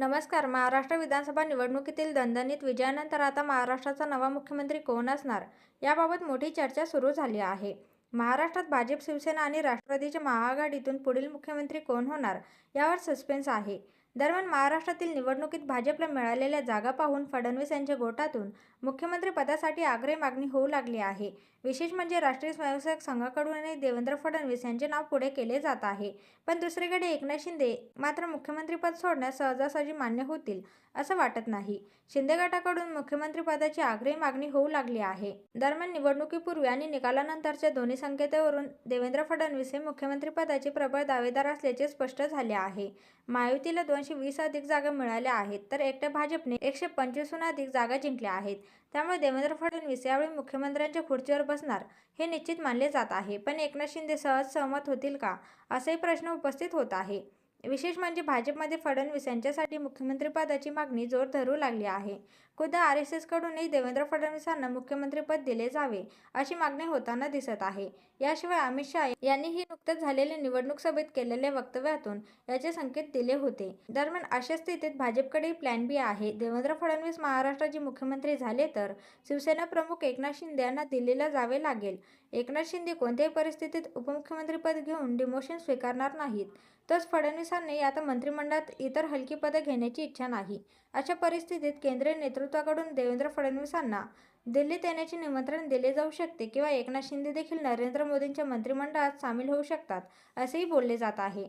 नमस्कार. महाराष्ट्र विधानसभा निवडणुकीतील दणदणीत विजयानंतर आता महाराष्ट्राचा नवा मुख्यमंत्री कोण असणार? याबाबत मोठी चर्चा सुरू झाली आहे. महाराष्ट्रात भाजप शिवसेना आणि राष्ट्रवादीच्या महाआघाडीतून पुढील मुख्यमंत्री कोण होणार? यावर सस्पेन्स आहे. दरम्यान महाराष्ट्रातील निवडणुकीत भाजपला मिळालेल्या जागा पाहून फडणवीस यांच्या गोटातून मुख्यमंत्रीपदासाठी आग्रही मागणी होऊ लागली आहे. विशेष म्हणजे राष्ट्रीय स्वयंसेवक संघाकडूनही देवेंद्र फडणवीस यांचे नाव पुढे केले जात आहे. पण दुसरीकडे एकनाथ शिंदे मात्र मुख्यमंत्रीपद सोडण्यास सहजासहजी मान्य होतील असं वाटत नाही. शिंदे गटाकडून मुख्यमंत्रीपदाची आग्रही मागणी होऊ लागली आहे. दरम्यान निवडणुकीपूर्वी आणि निकालानंतरच्या दोन्ही संकेतावरून देवेंद्र फडणवीस हे मुख्यमंत्रीपदाचे प्रबळ दावेदार असल्याचे स्पष्ट झाले आहे. महायुतीला दोनशे वीस अधिक जागा मिळाल्या आहेत. तर एकट्या भाजपने एकशे पंचवीसहून अधिक जागा जिंकल्या आहेत. त्यामुळे देवेंद्र फडणवीस यावेळी मुख्यमंत्र्यांच्या खुर्चीवर बसणार हे निश्चित मानले जात आहे. पण एकनाथ शिंदे सहज सहमत होतील का? असाही प्रश्न उपस्थित होत आहे. विशेष म्हणजे भाजपमध्ये फडणवीस यांच्यासाठी मुख्यमंत्रीपदाची मागणी जोर धरू लागली आहे. खुद्द आर एस एसकडूनही देवेंद्र फडणवीसांना मुख्यमंत्रीपद दिले जावे अशी मागणी होताना दिसत आहे. याशिवाय अमित शहा यांनीही नुकत्याच झालेल्या निवडणूक सभेत केलेल्या वक्तव्यातून याचे संकेत दिले होते. दरम्यान अशा स्थितीत भाजपकडे प्लॅन बी आहे. देवेंद्र फडणवीस महाराष्ट्राचे मुख्यमंत्री झाले तर शिवसेना प्रमुख एकनाथ शिंदे यांना दिल्लीला जावे लागेल. एकनाथ शिंदे कोणत्याही परिस्थितीत उपमुख्यमंत्रीपद घेऊन डिमोशन स्वीकारणार नाहीत. तर फडणवीसांनी आता मंत्रिमंडळात इतर हलकी पदं घेण्याची इच्छा नाही. अशा परिस्थितीत केंद्रीय नेतृत्वाकडून देवेंद्र फडणवीसांना दिल्लीत येण्याचे निमंत्रण दिले जाऊ शकते किंवा एकनाथ शिंदे देखील नरेंद्र मोदींच्या मंत्रिमंडळात सामील होऊ शकतात असेही बोलले जात आहे.